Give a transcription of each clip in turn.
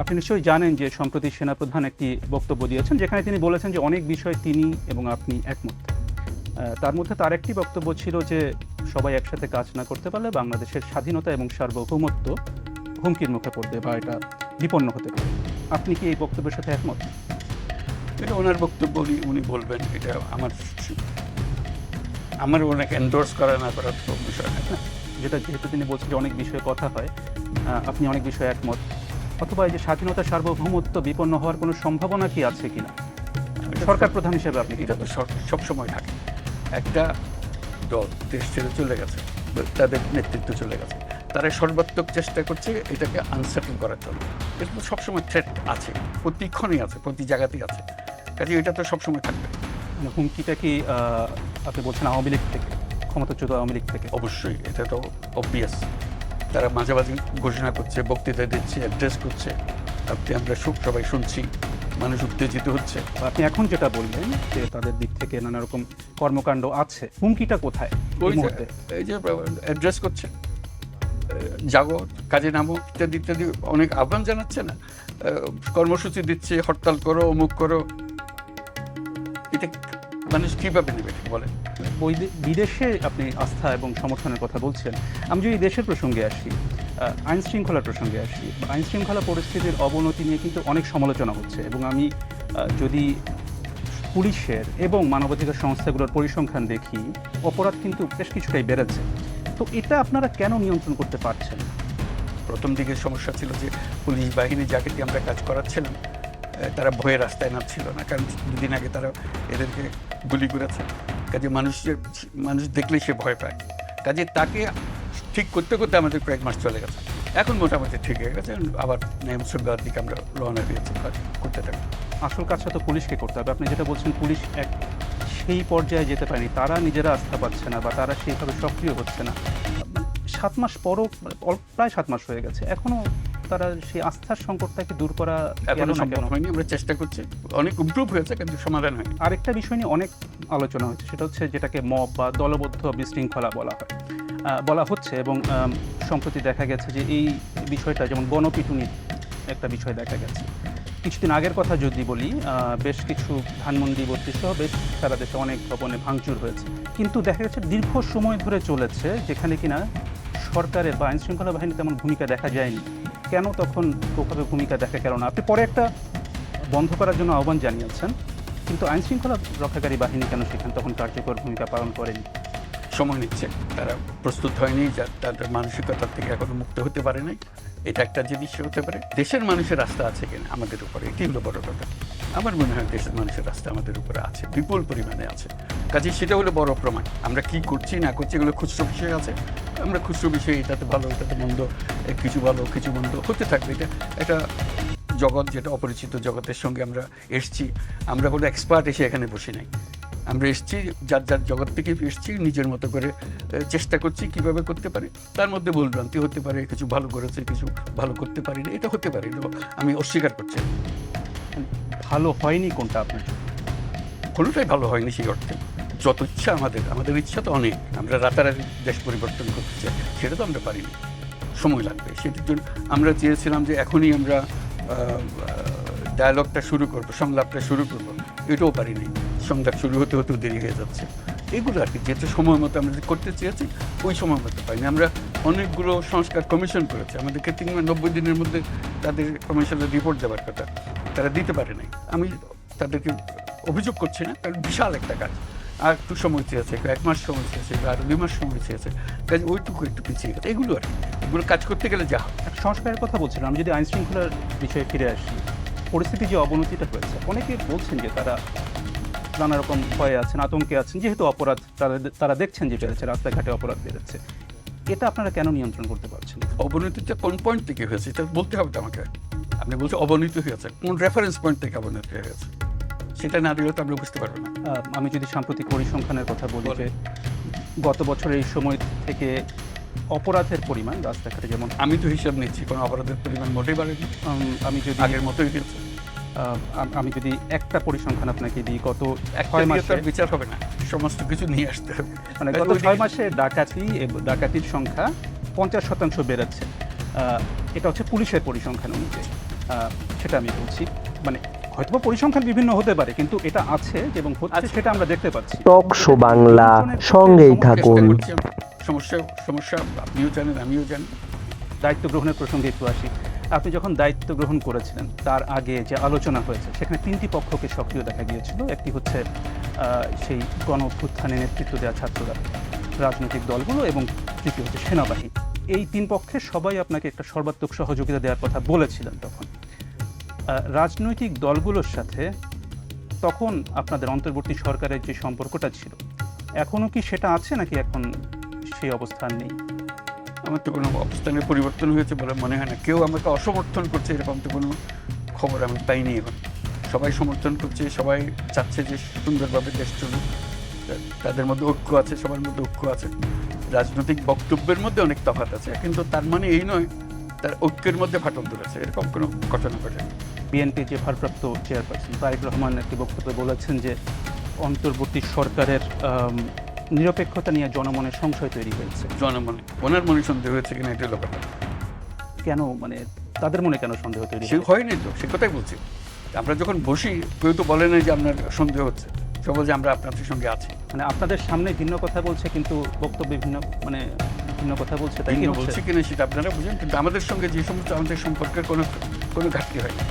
আপনি নিশ্চয়ই জানেন যে সম্প্রতি সেনাপ্রধান একটি বক্তব্য দিয়েছেন যেখানে তিনি বলেছেন যে অনেক বিষয় তিনি এবং আপনি একমত। তার মধ্যে তার একটি বক্তব্য ছিল যে সবাই একসাথে কাজ না করতে পারলে বাংলাদেশের স্বাধীনতা এবং সার্বভৌমত্ব হুমকির মুখে পড়বে বা এটা বিপন্ন হতে পারে। আপনি কি এই বক্তব্যের সাথে একমত? এটা ওনার বক্তব্য উনি উনি বলবেন এটা আমার আমার ওনাকে এন্ডোর্স করা না করার বিষয় যেটা যেহেতু তিনি বলছেন যে অনেক বিষয়ে কথা হয় আপনি অনেক বিষয়ে একমত। অথবা এই যে স্বাধীনতা সার্বভৌমত্ব বিপন্ন হওয়ার কোনো সম্ভাবনা কি আছে কিনা? সরকার প্রধান হিসেবে আপনি এটা তো সবসময় থাকে। একটা দল দেশ ছেড়ে চলে গেছে তাদের নেতৃত্ব চলে গেছে। তারা সর্বাত্মক চেষ্টা করছে এটাকে আনসেটেল করার জন্য। এটা তো সবসময় থ্রেট আছে প্রতিক্ষণই আছে প্রতি জায়গাতেই আছে। কাজে এটা তো সবসময় থাকবে। মানে হুমকিটা কি আপনি বলছেন আওয়ামী লীগ থেকে ক্ষমতাচ্যুত আওয়ামী লীগ থেকে? অবশ্যই এটা তো অবভিয়াস তারা মাঝে মাঝে ঘোষণা করছে বক্তৃতা দিচ্ছে অ্যাড্রেস করছে। আপনি আমরা সুখ সবাই শুনছি মানুষ উত্তেজিত হচ্ছে। আপনি এখন যেটা বললেন যে তাদের দিক থেকে নানা রকম কর্মকাণ্ড আছে হুমকিটা কোথায় এই ওই মুহূর্তে? এই যে অ্যাড্রেস করছে। জাগো কাজে নামো ইত্যাদি ইত্যাদি অনেক আহ্বান জানাচ্ছে না? কর্মসূচি দিচ্ছে হরতাল করো অমুক করো। এটা মানুষ কীভাবে নেবে বলেন। বিদেশে আপনি আস্থা এবং সমর্থনের কথা বলছেন আমি যদি দেশের প্রসঙ্গে আসি আইন শৃঙ্খলার প্রসঙ্গে আসি আইন শৃঙ্খলা পরিস্থিতির অবনতি নিয়ে কিন্তু অনেক সমালোচনা হচ্ছে এবং আমি যদি পুলিশের এবং মানবাধিকার সংস্থাগুলোর পরিসংখ্যান দেখি অপরাধ কিন্তু বেশ কিছুটাই বেড়েছে। তো এটা আপনারা কেন নিয়ন্ত্রণ করতে পারছেন প্রথম দিকে সমস্যা ছিল যে পুলিশ বাহিনী যাকে দিয়ে আমরা কাজ করাচ্ছিলাম তারা ভয়ে রাস্তায় নামছিল না কারণ দুদিন আগে তারা এদেরকে গুলি করেছে। কাজে মানুষের মানুষ দেখলে সে ভয় পায়। কাজে তাকে ঠিক করতে করতে আমাদের কয়েক মাস চলে গেছে। এখন মোটামুটি ঠিক হয়ে গেছে। আবার শৃঙ্খলার দিকে আমরা রওনা দিয়েছি। করতে থাকি। আসল কাজটা তো পুলিশকে করতে হবে। আপনি যেটা বলছেন, পুলিশ এক সেই পর্যায়ে যেতে পারেনি। তারা নিজেরা আস্থা পাচ্ছে না বা তারা সেইভাবে সক্রিয় হচ্ছে না। সাত মাস পরও অল- প্রায় সাত মাস হয়ে গেছে। এখনও তারা সেই আস্থার সংকটটাকে দূর করা এখনও সম্ভব হয়নি আমরা চেষ্টা করছি। অনেক ইমপ্রুভ হয়েছে কিন্তু সমাধান হয়নি। আরেকটা বিষয় নিয়ে অনেক আলোচনা হচ্ছে সেটা হচ্ছে যেটাকে মব বা দলবদ্ধ বিশৃঙ্খলা বলা হয়। বলা হচ্ছে এবং সম্প্রতি দেখা গেছে যে এই বিষয়টা যেমন গণপিটুনির একটা বিষয় দেখা গেছে। কিছুদিন আগের কথা যদি বলি বেশ কিছু ধানমন্ডি বত্রিশ সহ বেশ সারা দেশে অনেক ভবনে ভাঙচুর হয়েছে। কিন্তু দেখা গেছে দীর্ঘ সময় ধরে চলেছে যেখানে কিনা সরকারের বা আইনশৃঙ্খলা বাহিনীর তেমন ভূমিকা দেখা যায়নি। কেন তখন ওভাবে ভূমিকা দেখা গেল না? আপনি পরে একটা বন্ধ করার জন্য আহ্বান জানিয়েছেন, কিন্তু আইন শৃঙ্খলা রক্ষাকারী বাহিনী কেন সেখানে তখন কার্যকর ভূমিকা পালন করেনি? সময় নিচ্ছে। তারা প্রস্তুত হয়নি, যা তাদের মানসিকতার থেকে এখনও মুক্ত হতে পারে নাই। এটা একটা জিনিস হতে পারে। দেশের মানুষের রাস্তা আছে কিনা আমাদের উপরে, এটি হলো বড় কথা। আমার মনে হয় দেশের মানুষের রাস্তা আমাদের উপরে আছে, বিপুল পরিমাণে আছে। কাজে সেটা হলো বড় প্রমাণ। আমরা কি করছি না করছি এগুলো খুচরো বিষয় আছে। আমরা খুচরো বিষয়ে এটাতে ভালো এটাতে মন্দ কিছু ভালো কিছু মন্দ হতে থাকবে। এটা একটা জগৎ যেটা অপরিচিত জগতের সঙ্গে আমরা এসছি। আমরা কোনো এক্সপার্ট এসে এখানে বসে নাই। আমরা এসছি যার যার জগৎ থেকে এসছি নিজের মতো করে চেষ্টা করছি কীভাবে করতে পারি। তার মধ্যে ভুলভ্রান্তি হতে পারে কিছু ভালো করেছে কিছু ভালো করতে পারি না এটা হতে পারে আমি অস্বীকার করছি। ভালো হয়নি কোনটা আপনার? কোনোটাই ভালো হয়নি সেই অর্থে। যত ইচ্ছা আমাদের আমাদের ইচ্ছা তো অনেক। আমরা রাতারাতি দেশ পরিবর্তন করতে চাই, সেটা তো আমরা পারিনি। সময় লাগবে। সেটার জন্য আমরা চেয়েছিলাম যে এখনই আমরা ডায়ালগটা শুরু করব, সংলাপটা শুরু করব। এটাও পারিনি। সংলাপ শুরু হতে হতেও দেরি হয়ে যাচ্ছে। এগুলো আর কি যেহেতু সময় মতো আমরা করতে চেয়েছি, ওই সময় মতো পাইনি। আমরা অনেকগুলো সংস্কার কমিশন করেছি। আমাদেরকে তিন নব্বই দিনের মধ্যে তাদের কমিশনের রিপোর্ট দেওয়ার কথা, তারা দিতে পারে নাই। আমি তাদেরকে অভিযোগ করছি না, কারণ বিশাল একটা কাজ। আর একটু সময় চেয়েছে এক মাস সময় চেয়েছে আর দুই মাস সময় চেয়েছে কাজে ওইটুকু একটু পিছিয়ে গেছে এগুলো আর এগুলো কাজ করতে গেলে যা একটা সংস্কারের কথা বলছিলাম আমি যদি আইন শৃঙ্খলার বিষয়ে ফিরে আসি পরিস্থিতি যে অবনতিটা হয়েছে অনেকে বলছেন যে তারা নানা রকম ভয়ে আছেন আতঙ্কে আছেন যেহেতু অপরাধ তারা তারা দেখছেন যে বেড়েছে রাস্তাঘাটে অপরাধ বেড়েছে। এটা আপনারা কেন নিয়ন্ত্রণ করতে পারছেন অবনতিটা কোন পয়েন্ট থেকে হয়েছে? এটা বলতে হবে তো আমাকে। আপনি বলছেন অবনতি হয়েছে কোন রেফারেন্স পয়েন্ট থেকে অবনতি হয়েছে? সেটা না দিলে তো আমরা বুঝতে পারব না। আমি যদি সাম্প্রতিক পরিসংখ্যানের কথা বলি। যে গত বছরের এই সময় থেকে অপরাধের পরিমাণ রাস্তাঘাটে যেমন আমি তো হিসাব নিচ্ছি কোনো অপরাধের পরিমাণ মোটেই বাড়েনি। আমি যদি আগের মতোই আমি যদি একটা পরিসংখ্যান আপনাকে দিই গত একটা ছয় মাসে বিচার হবে না। সমস্ত কিছু নিয়ে আসতে হবে। মানে গত ছয় মাসে ডাকাতি এবং ডাকাতির সংখ্যা পঞ্চাশ শতাংশ বেড়েছে। এটা হচ্ছে পুলিশের পরিসংখ্যান অনুযায়ী। সেটা আমি বলছি। মানে হয়তো পরিসংখ্যান বিভিন্ন হতে পারে কিন্তু এটা আছে এবং হচ্ছে আছে। সেটা আমরা দেখতে পাচ্ছি। টক শো বাংলা সঙ্গেই থাকুন। সমস্যা সমস্যা আপনিও জানেন আমিও জানি। দায়িত্ব গ্রহণের প্রসঙ্গে একটু আসি। আপনি যখন দায়িত্ব গ্রহণ করেছিলেন তার আগে যে আলোচনা হয়েছে সেখানে তিনটি পক্ষকে সক্রিয় দেখা গিয়েছিল। একটি হচ্ছে আহ, সেই গণ অভ্যুত্থানে নেতৃত্ব দেওয়া ছাত্ররা রাজনৈতিক দলগুলো এবং তৃতীয় হচ্ছে সেনাবাহিনী। এই তিন পক্ষে সবাই আপনাকে একটা সর্বাত্মক সহযোগিতা দেওয়ার কথা বলেছিলেন তখন। রাজনৈতিক দলগুলোর সাথে তখন আপনাদের অন্তর্বর্তী সরকারের যে সম্পর্কটা ছিল এখনও কি সেটা আছে নাকি এখন সেই অবস্থান নেই? আমার তো কোনো অবস্থানের পরিবর্তন হয়েছে বলে মনে হয় না। কেউ আমাকে অসমর্থন করছে এরকম তো কোনো খবর আমি পাইনি এখন। সবাই সমর্থন করছে, সবাই চাচ্ছে যে সুন্দরভাবে দেশ চলুক। তাদের মধ্যে ঐক্য আছে, সবার মধ্যে ঐক্য আছে। রাজনৈতিক বক্তব্যের মধ্যে অনেক তফাৎ আছে, কিন্তু তার মানে এই নয়, তার ঐক্যের মধ্যে ফাটল ধরেছে। এরকম কোনো ঘটনা ঘটে বিএনপি যে ভারপ্রাপ্ত চেয়ারপারসন তারেক রহমান একটি বক্তব্যে বলেছেন যে অন্তর্বর্তী সরকারের নিরপেক্ষতা নিয়ে জনমনে সংশয় তৈরি হয়েছে। জনমনে। ওনার মনে সন্দেহ হয়েছে কিনা এটা কথা কেন? মানে তাদের মনে কেন সন্দেহ তৈরি? হয়নি তো সে কথাই বলছি। আমরা যখন বসি কেউ তো বলে না যে আপনার সন্দেহ হচ্ছে। সে বলছে আমরা আপনাদের সঙ্গে আছি। মানে আপনাদের সামনে ভিন্ন কথা বলছে কিন্তু বক্তব্যে ভিন্ন মানে ভিন্ন কথা বলছে তাই? বলছি কিনা সেটা আপনারা বুঝেন কিন্তু আমাদের সঙ্গে যে সমস্ত আমাদের সম্পর্কের কোনো কোনো ঘাটতি হয় না।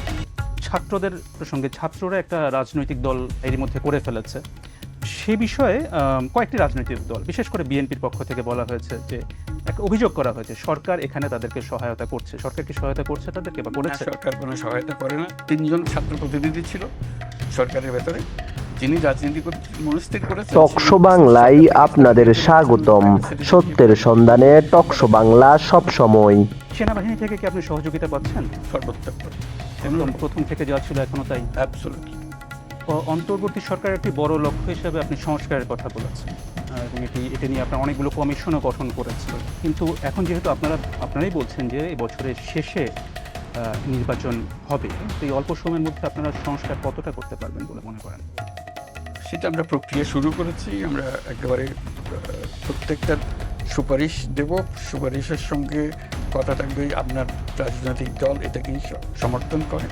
ছাত্রদের প্রসঙ্গে ছাত্ররা একটা রাজনৈতিক দল এরই মধ্যে করে ফেলেছে। সে বিষয়ে কয়েকটি রাজনৈতিক দল বিশেষ করে বিএনপির পক্ষ থেকে বলা হয়েছে যে একটা অভিযোগ করা হয়েছে সরকার এখানে তাদেরকে সহায়তা করছে। সরকার কি সহায়তা করছে তাদেরকে বা করেছে? সরকার কোনো সহায়তা করে না। তিনজন ছাত্র প্রতিনিধি ছিল সরকারের ভেতরে যিনি রাজনীতি মনস্থির করেছেন। টকশো বাংলায় আপনাদের স্বাগতম। সত্যের সন্ধানে টকশো বাংলা সব সময় সেনাবাহিনী থেকে কি আপনি সহযোগিতা পাচ্ছেন? সর্বোত্তম। একদম প্রথম থেকে যা ছিল এখনও তাই? অ্যাবসোলুটলি অন্তর্বর্তী সরকারের একটি বড় লক্ষ্য হিসেবে আপনি সংস্কারের কথা বলেছেন। এবং এটি এটা নিয়ে আপনার অনেকগুলো কমিশনও গঠন করেছিল কিন্তু এখন যেহেতু আপনারা আপনারাই বলছেন যে এই বছরের শেষে নির্বাচন হবে তো এই অল্প সময়ের মধ্যে আপনারা সংস্কার কতটা করতে পারবেন বলে মনে করেন? সেটা আমরা প্রক্রিয়া শুরু করেছি আমরা একেবারে প্রত্যেকটা সুপারিশ দেব। সুপারিশের সঙ্গে কথা থাকবে আপনার রাজনৈতিক দল এটাকেই স- সমর্থন করে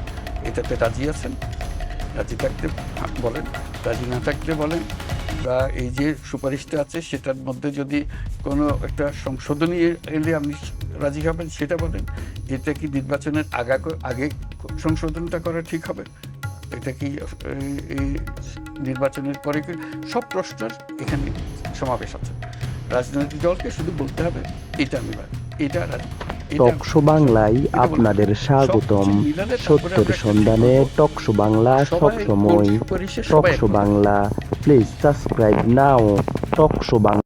এটাতে রাজি আছেন? রাজি থাকতে বলেন রাজি না থাকতে বলেন বা এই যে সুপারিশটা আছে সেটার মধ্যে যদি কোনো একটা সংশোধনী এলে আপনি রাজি হবেন সেটা বলেন এটা কি নির্বাচনের আগা আগে সংশোধনটা করা ঠিক হবে? এটা কি এই নির্বাচনের পরে সব প্রশ্নের এখানে সমাবেশ আছে। রাজনৈতিক দলকে শুধু বলতে হবে এটা আমি এটা রাজি, এটা- টকশো বাংলায় আপনাদের স্বাগতম। সত্যের সন্ধানে। টকশো বাংলা সবসময় talk show Bangla. Please subscribe now talk show Bangla.